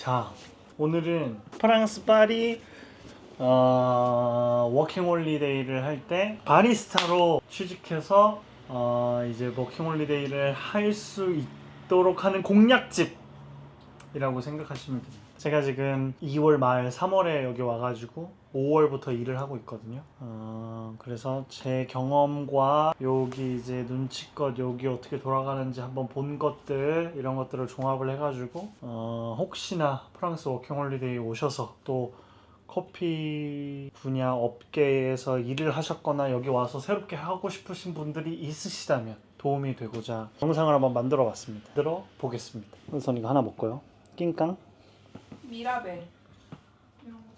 자, 오늘은 프랑스 파리 어, 워킹 홀리데이를 할 때 바리스타로 취직해서 어, 이제 워킹 홀리데이를 할 수 있도록 하는 공략집이라고 생각하시면 됩니다. 제가 지금 2월 말 3월에 여기 와가지고 5월부터 일을 하고 있거든요. 어, 그래서 제 경험과 여기 이제 눈치껏 여기 어떻게 돌아가는지 한번 본 것들 이런 것들을 종합을 해가지고 어, 혹시나 프랑스 워킹홀리데이 오셔서 또 커피 분야 업계에서 일을 하셨거나 여기 와서 새롭게 하고 싶으신 분들이 있으시다면 도움이 되고자 영상을 한번 만들어 봤습니다. 들어 보겠습니다. 우선 이거 하나 먹고요. 낑깡. 미라벨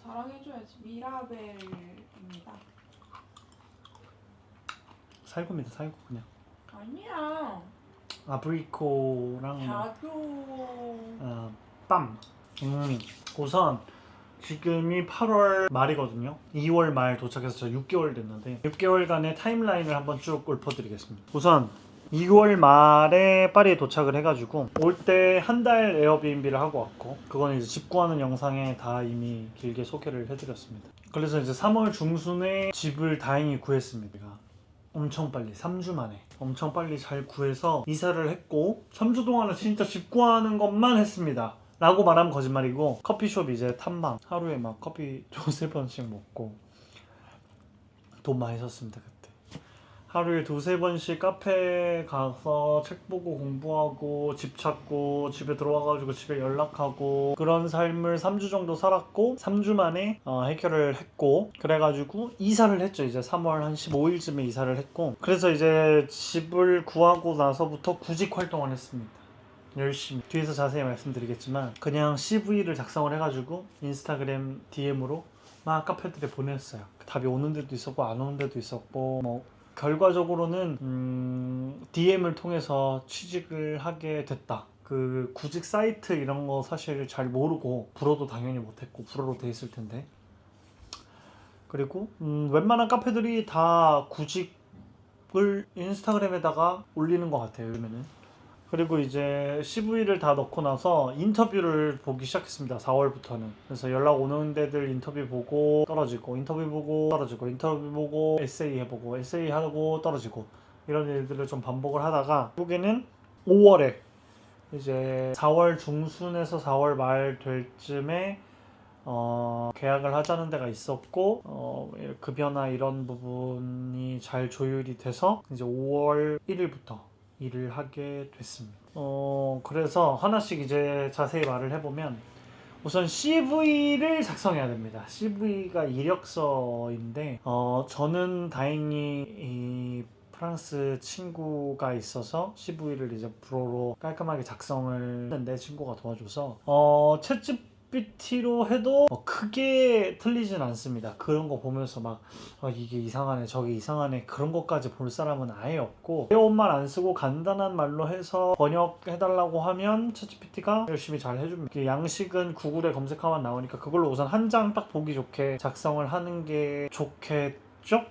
자랑해줘야지 미라벨입니다 살구입니다. 살구 그냥. 아니야 아브리코랑 뭐, 자교 어, 빰. 음, 우선 지금이 8월 말이거든요. 2월 말 도착해서 저 6개월 됐는데 6개월간의 타임라인을 한번 쭉 읊어드리겠습니다. 우선 2월 말에 파리에 도착을 해가지고 올 때 한 달 에어비앤비를 하고 왔고 그거는 이제 집 구하는 영상에 다 이미 길게 소개를 해드렸습니다. 그래서 이제 3월 중순에 집을 다행히 구했습니다. 엄청 빨리 3주 만에 엄청 빨리 잘 구해서 이사를 했고 3주 동안은 진짜 집 구하는 것만 했습니다 라고 말하면 거짓말이고 커피숍 이제 탐방 하루에 막 커피 두세 번씩 먹고 돈 많이 썼습니다 하루에 두세 번씩 카페 가서 책 보고 공부하고 집 찾고 집에 들어와가지고 집에 연락하고 그런 삶을 3주 정도 살았고 3주 만에 어, 해결을 했고 그래가지고 이사를 했죠. 이제 3월 한 15일쯤에 이사를 했고 그래서 이제 집을 구하고 나서부터 구직 활동을 했습니다. 열심히. 뒤에서 자세히 말씀드리겠지만 그냥 CV를 작성을 해가지고 인스타그램 DM으로 막 카페들에 보냈어요. 답이 오는 데도 있었고 안 오는 데도 있었고 뭐 결과적으로는 음, DM을 통해서 취직을 하게 됐다. 그 구직 사이트 이런 거 사실 잘 모르고 불어도 당연히 못했고 불어로 돼 있을 텐데 그리고 음, 웬만한 카페들이 다 구직을 인스타그램에다가 올리는 것 같아요 요즘에는 그리고 이제 CV를 다 넣고 나서 인터뷰를 보기 시작했습니다 4월부터는. 그래서 연락 오는 데들 인터뷰 보고 떨어지고 인터뷰 보고 떨어지고 인터뷰 보고 에세이 해보고 에세이 하고 떨어지고 이런 일들을 좀 반복을 하다가 결국에는 5월에 이제 4월 중순에서 4월 말 될 쯤에 어, 계약을 하자는 데가 있었고 어, 급여나 이런 부분이 잘 조율이 돼서 이제 5월 1일부터 일을 하게 됐습니다. 어, 그래서 하나씩 이제 자세히 말을 해보면 우선 CV를 작성해야 됩니다. CV가 이력서인데 어, 저는 다행히 이 프랑스 친구가 있어서 CV를 이제 불어로 깔끔하게 작성을 했는데 친구가 도와줘서 어, 챗집 PPT로 해도 뭐 크게 틀리진 않습니다. 그런 거 보면서 막 어, 이게 이상하네, 저게 이상하네 그런 것까지 볼 사람은 아예 없고 어려운 말 안 쓰고 간단한 말로 해서 번역해달라고 하면 챗GPT가 열심히 잘 해줍니다. 양식은 구글에 검색하면 나오니까 그걸로 우선 한 장 딱 보기 좋게 작성을 하는 게 좋겠죠?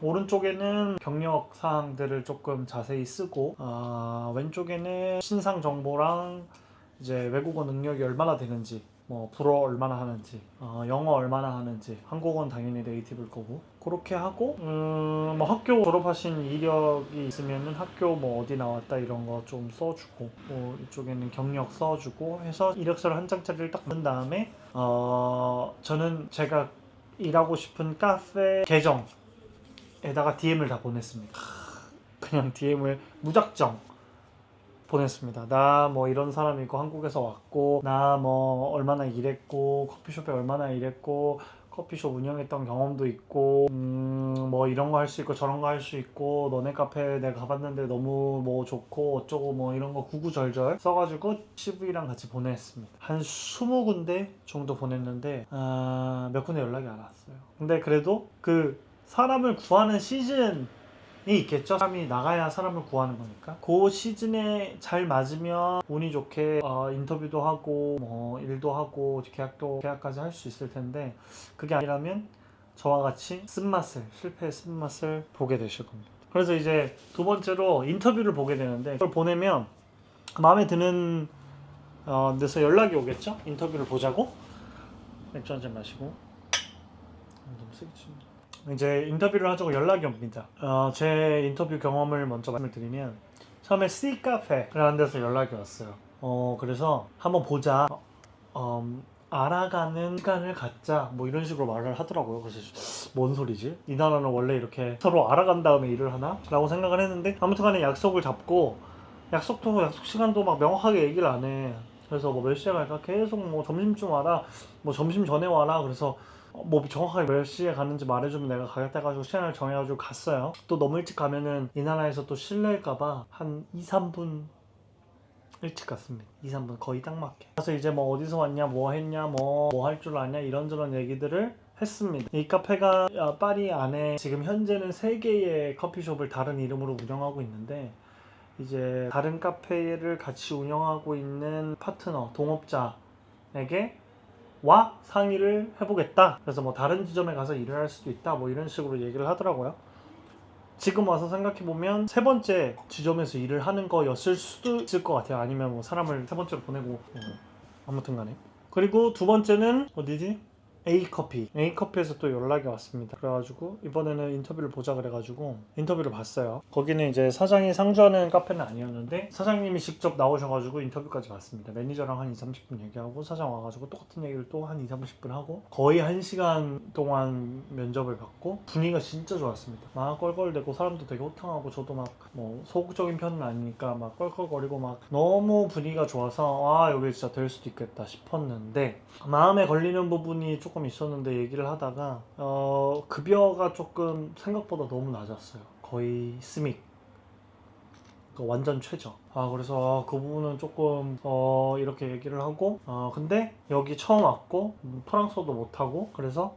오른쪽에는 경력 사항들을 조금 자세히 쓰고 아, 왼쪽에는 신상 정보랑 이제 외국어 능력이 얼마나 되는지 뭐 불어 얼마나 하는지 어, 영어 얼마나 하는지 한국어는 당연히 네이티브일 거고. 그렇게 하고 음, 뭐 학교 졸업하신 이력이 있으면은 학교 뭐 어디 나왔다 이런 거 좀 써주고 뭐 이쪽에는 경력 써주고 해서 이력서를 한 장짜리를 딱 넣은 다음에 어, 저는 제가 일하고 싶은 카페 계정에다가 DM을 다 보냈습니다. 그냥 DM을 무작정 보냈습니다. 나 뭐 이런 사람이고 한국에서 왔고 나 뭐 얼마나 일했고 커피숍에 얼마나 일했고 커피숍 운영했던 경험도 있고 음 뭐 이런 거 할 수 있고 저런 거 할 수 있고 너네 카페 내가 가봤는데 너무 뭐 좋고 어쩌고 뭐 이런 거 구구절절 써가지고 CV랑 같이 보냈습니다. 한 20군데 정도 보냈는데 아, 몇 군데 연락이 안 왔어요. 근데 그래도 그 사람을 구하는 시즌 이 있겠죠. 사람이 나가야 사람을 구하는 거니까. 그 시즌에 잘 맞으면 운이 좋게 어, 인터뷰도 하고 뭐 일도 하고 계약도 계약까지 할 수 있을 텐데 그게 아니라면 저와 같이 쓴맛을 실패의 쓴맛을 보게 되실 겁니다. 그래서 이제 두 번째로 인터뷰를 보게 되는데 그걸 보내면 마음에 드는 어, 그래서 연락이 오겠죠? 인터뷰를 보자고 맥주 한 잔 마시고 아, 너무 세게 치네. 이제 인터뷰를 하자고 연락이 옵니다. 어, 제 인터뷰 경험을 먼저 말씀을 드리면 처음에 C 카페라는 데서 연락이 왔어요. 어, 그래서 한번 보자. 어, 음, 알아가는 시간을 갖자 뭐 이런 식으로 말을 하더라고요. 그래서 뭔 소리지? 이 나라는 원래 이렇게 서로 알아간 다음에 일을 하나? 라고 생각을 했는데 아무튼간에 약속을 잡고 약속도 약속 시간도 막 명확하게 얘기를 안 해. 그래서 뭐 몇 시에 갈까 계속 뭐 점심쯤 와라 뭐 점심 전에 와라 그래서 어, 뭐 정확하게 몇 시에 가는지 말해주면 내가 가겠다 해가지고 시간을 정해가지고 갔어요. 또 너무 일찍 가면은 이 나라에서 또 실례일까봐 한 2, 3분 일찍 갔습니다. 2, 3분 거의 딱 맞게. 그래서 이제 뭐 어디서 왔냐 뭐 했냐 뭐 뭐 할 줄 아냐 이런저런 얘기들을 했습니다. 이 카페가 어, 파리 안에 지금 현재는 세 개의 커피숍을 다른 이름으로 운영하고 있는데 이제 다른 카페를 같이 운영하고 있는 파트너 동업자에게 와 상의를 해보겠다. 그래서 뭐 다른 지점에 가서 일을 할 수도 있다. 뭐 이런 식으로 얘기를 하더라고요. 지금 와서 생각해 보면 세 번째 지점에서 일을 하는 거였을 수도 있을 것 같아요. 아니면 뭐 사람을 세 번째로 보내고 뭐 아무튼 간에. 그리고 두 번째는 어디지? A 커피. A 커피에서 또 연락이 왔습니다. 그래가지고 이번에는 인터뷰를 보자 그래가지고 인터뷰를 봤어요. 거기는 이제 사장이 상주하는 카페는 아니었는데 사장님이 직접 나오셔가지고 인터뷰까지 봤습니다. 매니저랑 한 2, 30분 얘기하고 사장 와가지고 똑같은 얘기를 또 한 2, 30분 하고 거의 1시간 동안 면접을 받고 분위기가 진짜 좋았습니다. 막 껄껄대고 사람도 되게 호탕하고 저도 막 뭐 소극적인 편은 아니니까 막 껄껄거리고 막 너무 분위기가 좋아서 아 여기 진짜 될 수도 있겠다 싶었는데 마음에 걸리는 부분이 조금 있었는데 얘기를 하다가 어, 급여가 조금 생각보다 너무 낮았어요. 거의 스믹. 그 완전 최저. 아 그래서 그 부분은 조금 어 이렇게 얘기를 하고 어 근데 여기 처음 왔고 음, 프랑스어도 못하고 그래서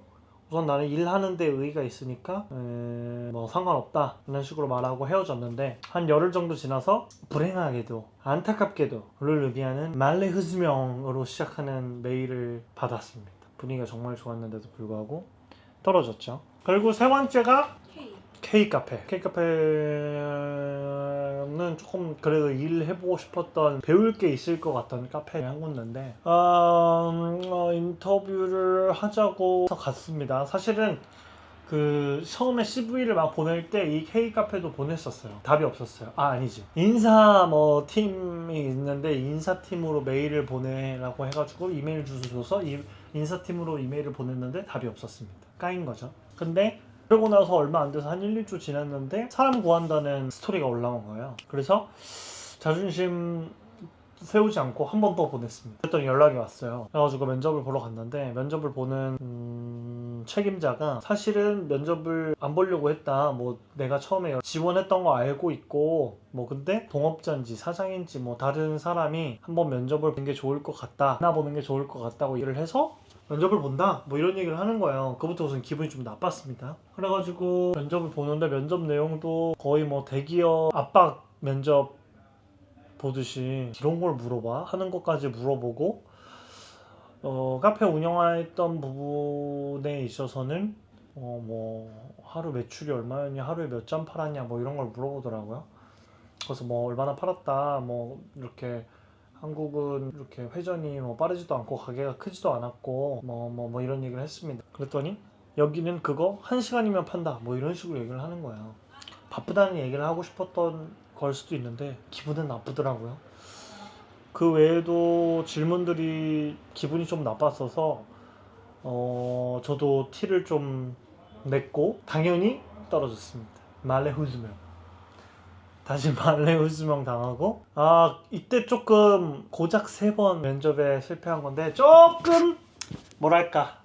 우선 나는 일하는 데 의의가 있으니까 에, 뭐 상관없다 이런 식으로 말하고 헤어졌는데 한 열흘 정도 지나서 불행하게도 안타깝게도 르르비아는 말레 흐즈명으로 시작하는 메일을 받았습니다 분위기가 정말 좋았는데도 불구하고 떨어졌죠 그리고 세 번째가 K. 카페. K 카페는 조금 그래도 일해보고 싶었던 배울 게 있을 것 같던 카페에 한 군데인데 어, 음, 어, 인터뷰를 하자고 갔습니다. 사실은 그 처음에 CV를 막 보낼 때 이 K 카페도 보냈었어요. 답이 없었어요. 아 아니지. 인사 뭐 팀이 있는데 인사 팀으로 메일을 보내라고 해가지고 이메일 주소 줘서 이 인사 팀으로 이메일을 보냈는데 답이 없었습니다. 까인 거죠. 근데 그러고 나서 얼마 안 돼서 한 1, 2주 지났는데 사람 구한다는 스토리가 올라온 거예요. 그래서 자존심 세우지 않고 한 번 더 보냈습니다. 그랬더니 연락이 왔어요. 그래가지고 면접을 보러 갔는데 면접을 보는 음, 책임자가 사실은 면접을 안 보려고 했다. 뭐 내가 처음에 지원했던 거 알고 있고 뭐 근데 동업자인지 사장인지 뭐 다른 사람이 한번 면접을 보는 게 좋을 것 같다. 나 보는 게 좋을 것 같다고 얘기를 해서 면접을 본다? 뭐 이런 얘기를 하는 거예요. 그부터 우선 기분이 좀 나빴습니다. 그래가지고 면접을 보는데 면접 내용도 거의 뭐 대기업 압박 면접 보듯이 이런 걸 물어봐? 하는 것까지 물어보고 어, 카페 운영했던 부분에 있어서는 어, 뭐 하루 매출이 얼마였냐 하루에 몇 잔 팔았냐 뭐 이런 걸 물어보더라고요. 그래서 뭐 얼마나 팔았다 뭐 이렇게 한국은 이렇게 회전이 뭐 빠르지도 않고 가게가 크지도 않았고 뭐뭐 뭐 이런 얘기를 했습니다. 그랬더니 여기는 그거 한 시간이면 판다 뭐 이런 식으로 얘기를 하는 거예요. 바쁘다는 얘기를 하고 싶었던 걸 수도 있는데 기분은 나쁘더라고요. 그 외에도 질문들이 기분이 좀 나빴어서 어 저도 티를 좀 냈고 당연히 떨어졌습니다. 말레 후즈명. 다시 말레 후즈명 당하고 아 이때 조금 고작 세 번 면접에 실패한 건데 조금 뭐랄까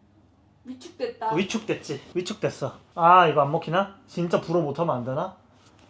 위축됐다. 위축됐지 위축됐어 아 이거 안 먹히나? 진짜 불어 못하면 안 되나?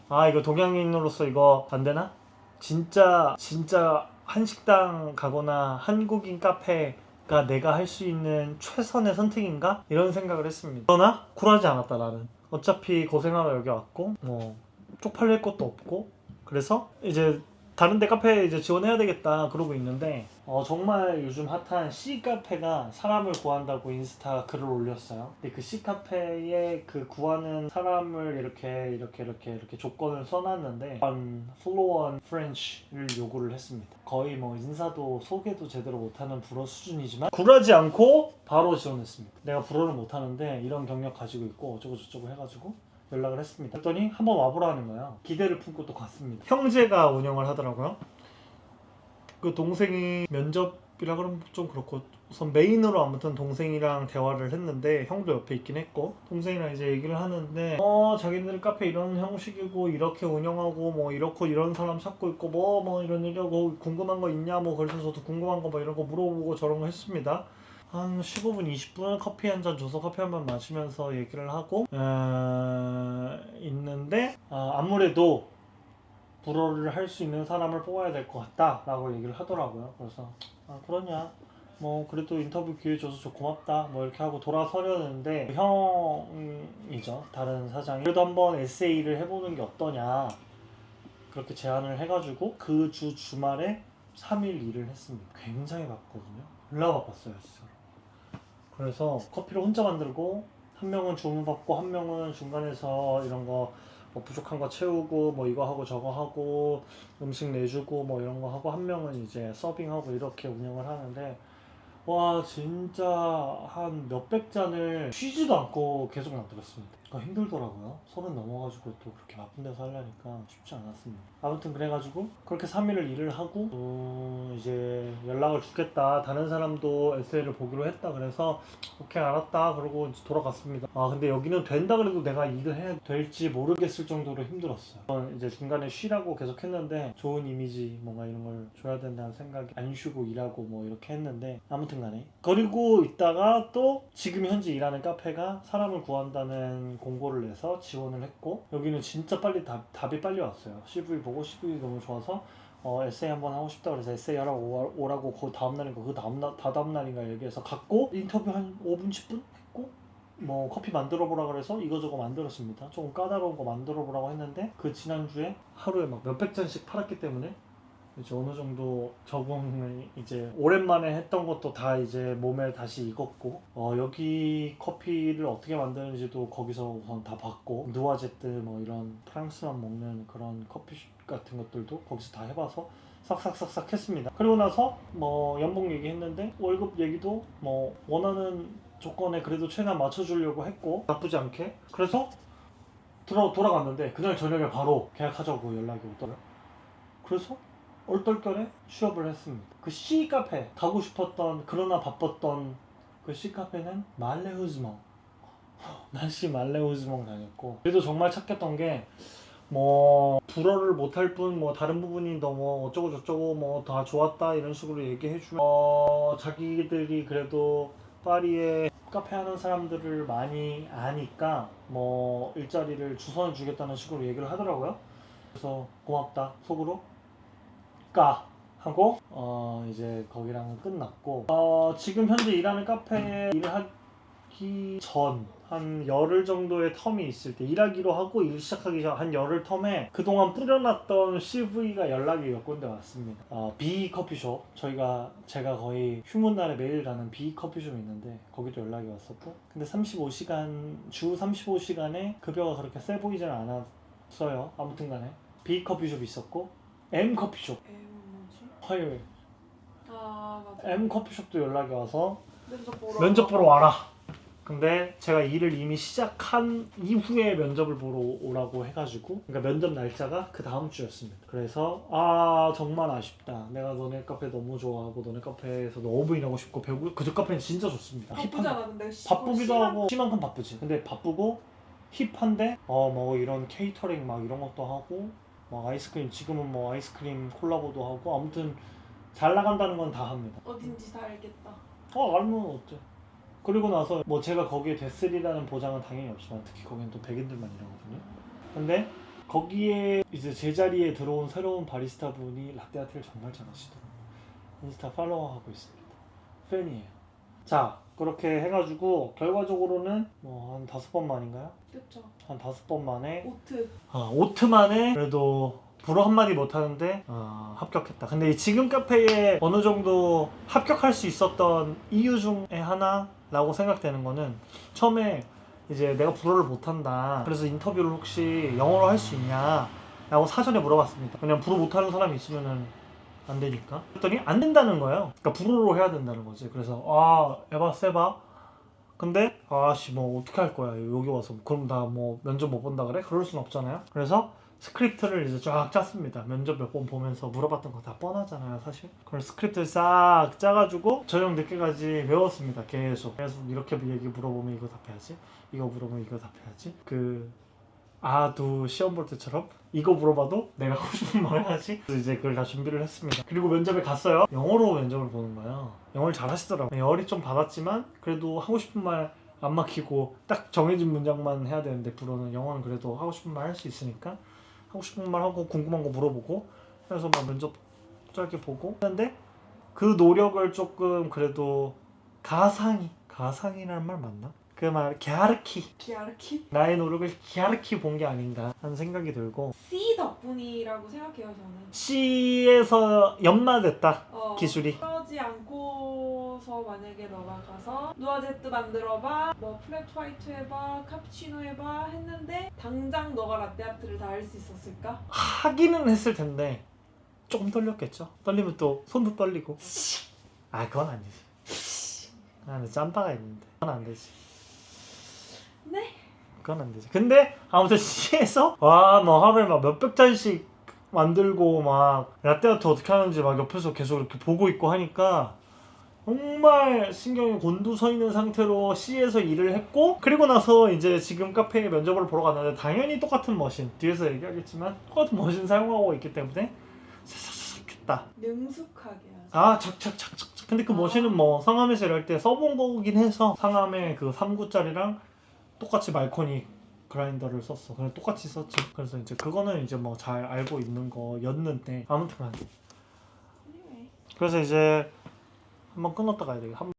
아 이거 동양인으로서 이거 안 되나? 진짜 진짜 한식당 가거나 한국인 카페가 내가 할 수 있는 최선의 선택인가? 이런 생각을 했습니다 그러나 쿨하지 않았다 나는 어차피 고생하러 여기 왔고 뭐 쪽팔릴 것도 없고 그래서 이제 다른 데 카페 이제 지원해야 되겠다 그러고 있는데 어, 정말 요즘 핫한 C 카페가 사람을 구한다고 인스타 글을 올렸어요. 근데 그 C 카페에 그 구하는 사람을 이렇게 이렇게 이렇게 이렇게 조건을 써놨는데 한 fluent French를 요구를 했습니다. 거의 뭐 인사도 소개도 제대로 못하는 불어 수준이지만 굴하지 않고 바로 지원했습니다. 내가 불어를 못하는데 이런 경력 가지고 있고 어쩌고 저쩌고 해가지고 연락을 했습니다. 그랬더니 한번 와보라는 거야. 기대를 품고 또 갔습니다. 형제가 운영을 하더라고요. 그 동생이 면접이라 그러면 좀 그렇고 우선 메인으로 아무튼 동생이랑 대화를 했는데 형도 옆에 있긴 했고 동생이랑 이제 얘기를 하는데 어 자기들 카페 이런 형식이고 이렇게 운영하고 뭐 이렇고 이런 사람 찾고 있고 뭐뭐 이런 얘기하고 궁금한 거 있냐 뭐 그래서 저도 궁금한 거 뭐 이런 거 물어보고 저런 거 했습니다. 한 15분, 20분 커피 한 잔 줘서 커피 한 잔 마시면서 얘기를 하고 어, 있는데 아, 아무래도 불어를 할 수 있는 사람을 뽑아야 될 것 같다라고 얘기를 하더라고요. 그래서 아 그러냐 뭐 그래도 인터뷰 기회 줘서 좀 고맙다 뭐 이렇게 하고 돌아서려는데 형이죠 다른 사장이 그래도 한번 에세이를 해보는 게 어떠냐 그렇게 제안을 해가지고 그 주 주말에 3일 일을 했습니다. 굉장히 바빴거든요. 졸라 바빴어요 진짜. 그래서 커피를 혼자 만들고 한 명은 주문 받고 한 명은 중간에서 이런 거 뭐 부족한 거 채우고 뭐 이거 하고 저거 하고 음식 내주고 뭐 이런 거 하고 한 명은 이제 서빙하고 이렇게 운영을 하는데 와 진짜 한 몇백 잔을 쉬지도 않고 계속 만들었습니다. 그러니까 힘들더라고요. 서른 넘어가지고 또 그렇게 바쁜 데서 하려니까 쉽지 않았습니다. 아무튼 그래가지고 그렇게 3일을 일을 하고 어, 이제 연락을 주겠다. 다른 사람도 에세이를 보기로 했다. 그래서 오케이 알았다. 그러고 이제 돌아갔습니다. 아 근데 여기는 된다 그래도 내가 일을 해야 될지 모르겠을 정도로 힘들었어요. 저는 이제 중간에 쉬라고 계속 했는데 좋은 이미지 뭔가 이런 걸 줘야 된다는 생각이 안 쉬고 일하고 뭐 이렇게 했는데 아무튼 간에 그리고 있다가 또 지금 현재 일하는 카페가 사람을 구한다는 공고를 내서 지원을 했고 여기는 진짜 빨리 답, 답이 빨리 왔어요. CV 보고 CV 너무 좋아서 어, 에세이 한번 하고 싶다 그래서 에세이 하라고 오- 오라고 그 다음 날인가 그 다음 날 다다음 날인가 얘기해서 갔고 인터뷰 한 5분 10분 했고 뭐 커피 만들어 보라 그래서 이거저거 만들었습니다. 조금 까다로운 거 만들어 보라고 했는데 그 지난주에 하루에 막 몇백 잔씩 팔았기 때문에 이제 어느 정도 적응을 이제 오랜만에 했던 것도 다 이제 몸에 다시 익었고 어, 여기 커피를 어떻게 만드는지도 거기서 우선 다 봤고 누아제트 뭐 이런 프랑스만 먹는 그런 커피 같은 것들도 거기서 다 해봐서 싹싹싹싹 했습니다. 그리고 나서 뭐 연봉 얘기했는데 월급 얘기도 뭐 원하는 조건에 그래도 최대한 맞춰주려고 했고 나쁘지 않게 그래서 들어 돌아갔는데 그날 저녁에 바로 계약하자고 연락이 오더라고요. 그래서 얼떨결에 취업을 했습니다. 그 C 카페 가고 싶었던 그러나 바빴던 그 C 카페는 말레우즈몽 날씨 말레우즈몽 다녔고 그래도 정말 착했던 게 뭐 불어를 못할 뿐 뭐 다른 부분이 너무 어쩌고 저쩌고 뭐 다 좋았다 이런 식으로 얘기해 주면 어 자기들이 그래도 파리에 카페 하는 사람들을 많이 아니까 뭐 일자리를 주선해 주겠다는 식으로 얘기를 하더라고요. 그래서 고맙다 속으로 까 하고 어 이제 거기랑은 끝났고 어 지금 현재 일하는 카페에 일을 하기 전 한 열흘 정도의 텀이 있을 때 일하기로 하고 일 시작하기 전 한 열흘 텀에 그동안 뿌려놨던 CV가 연락이 몇 군데 왔습니다. 어, B 커피숍 저희가 제가 거의 휴문날에 매일 가는 B 커피숍이 있는데 거기도 연락이 왔었고 근데 35시간 주 35시간에 급여가 그렇게 세 보이진 않았어요. 아무튼 간에 B 커피숍 있었고 M 커피숍 에 뭐지? 화요일 아 맞아. M 커피숍도 연락이 와서 면접 보러. 면접 보러 와라. 근데 제가 일을 이미 시작한 이후에 면접을 보러 오라고 해가지고 그러니까 면접 날짜가 그 다음 주였습니다. 그래서 아 정말 아쉽다. 내가 너네 카페 너무 좋아하고 너네 카페에서 너무 일하고 싶고 배우고 그쪽 카페는 진짜 좋습니다. 힙한 바쁘잖아 근데. 씨, 바쁘기도 심한- 하고 심한큼 바쁘지. 근데 바쁘고 힙한데 어 뭐 이런 케이터링 막 이런 것도 하고 막 아이스크림 지금은 뭐 아이스크림 콜라보도 하고 아무튼 잘 나간다는 건 다 합니다. 어딘지 다 알겠다. 어 알면 어때? 그리고 나서 뭐 제가 거기에 됐으리라는 보장은 당연히 없지만 특히 거기는 또 백인들만 일하거든요. 근데 거기에 이제 제자리에 들어온 새로운 바리스타 분이 라떼아트를 정말 잘하시더라고요. 인스타 팔로워하고 있습니다. 팬이에요. 자 그렇게 해가지고 결과적으로는 뭐 한 다섯 번 만인가요? 그쵸. 한 다섯 번 만에 오트. 아, 오트 만에 그래도 불어 한마디 못하는데 어, 합격했다. 근데 이 지금 카페에 어느 정도 합격할 수 있었던 이유 중에 하나라고 생각되는 거는 처음에 이제 내가 불어를 못한다. 그래서 인터뷰를 혹시 영어로 할 수 있냐? 라고 사전에 물어봤습니다. 왜냐면 불어 못하는 사람이 있으면은 안 되니까. 그랬더니 안 된다는 거예요. 그러니까 불어로 해야 된다는 거지. 그래서 아, 에바 세바. 근데 아씨 뭐 어떻게 할 거야 여기 와서 그럼 나뭐 면접 못 본다 그래? 그럴 순 없잖아요. 그래서 스크립트를 이제 쫙 짰습니다. 면접 몇 번 보면서 물어봤던 거 다 뻔하잖아요, 사실. 그걸 스크립트를 싹 짜가지고 저녁 늦게까지 외웠습니다. 계속. 계속 이렇게 얘기 물어보면 이거 답해야지. 이거 물어보면 이거 답해야지. 그 아두 시험 볼 때처럼 이거 물어봐도 내가 하고 싶은 말 해야지. 그래서 이제 그걸 다 준비를 했습니다. 그리고 면접에 갔어요. 영어로 면접을 보는 거예요. 영어를 잘 하시더라고요. 열이 좀 받았지만 그래도 하고 싶은 말 안 막히고 딱 정해진 문장만 해야 되는데 불어는 영어는 그래도 하고 싶은 말 할 수 있으니까 하고 싶은 말 하고 궁금한 거 물어보고 그래서 막 면접 짧게 보고 했는데 그 노력을 조금 그래도 가상이 가상이라는 말 맞나? 그말 갸르키. 기아르키. 나의 노력을 갸르키 본 게 아닌가 하는 생각이 들고. C 덕분이라고 생각해요 저는. C에서 연마됐다 어, 기술이. 그러지 않고서 만약에 너가 가서 누아제트 만들어봐, 뭐 플랫 화이트 해봐, 카푸치노 해봐 했는데 당장 너가 라떼아트를 다 할 수 있었을까? 하기는 했을 텐데 조금 떨렸겠죠. 떨리면 또 손도 떨리고. 아 그건 아니지. 아 근데 짬바가 있는데. 그건 안 되지 네. 그건 안 되지. 근데 아무튼 C에서 와 뭐 하루에 막 몇백 잔씩 만들고 막 라떼아트 어떻게 하는지 막 옆에서 계속 이렇게 보고 있고 하니까 정말 신경이 곤두서 있는 상태로 C에서 일을 했고 그리고 나서 이제 지금 카페에 면접을 보러 갔는데 당연히 똑같은 머신 뒤에서 얘기하겠지만 똑같은 머신 사용하고 있기 때문에 싹싹싹 했다. 능숙하게 하지. 아, 착착착착. 근데 그 머신은 뭐 상암에서 일할 때 써본 거긴 해서 상암의 그 3구짜리랑 똑같이 말코니 그라인더를 썼어. 그냥 똑같이 썼지. 그래서 이제 그거는 이제 뭐 잘 알고 있는 거였는데 아무튼. 그래서 이제 한번 끊었다 가야 돼. 한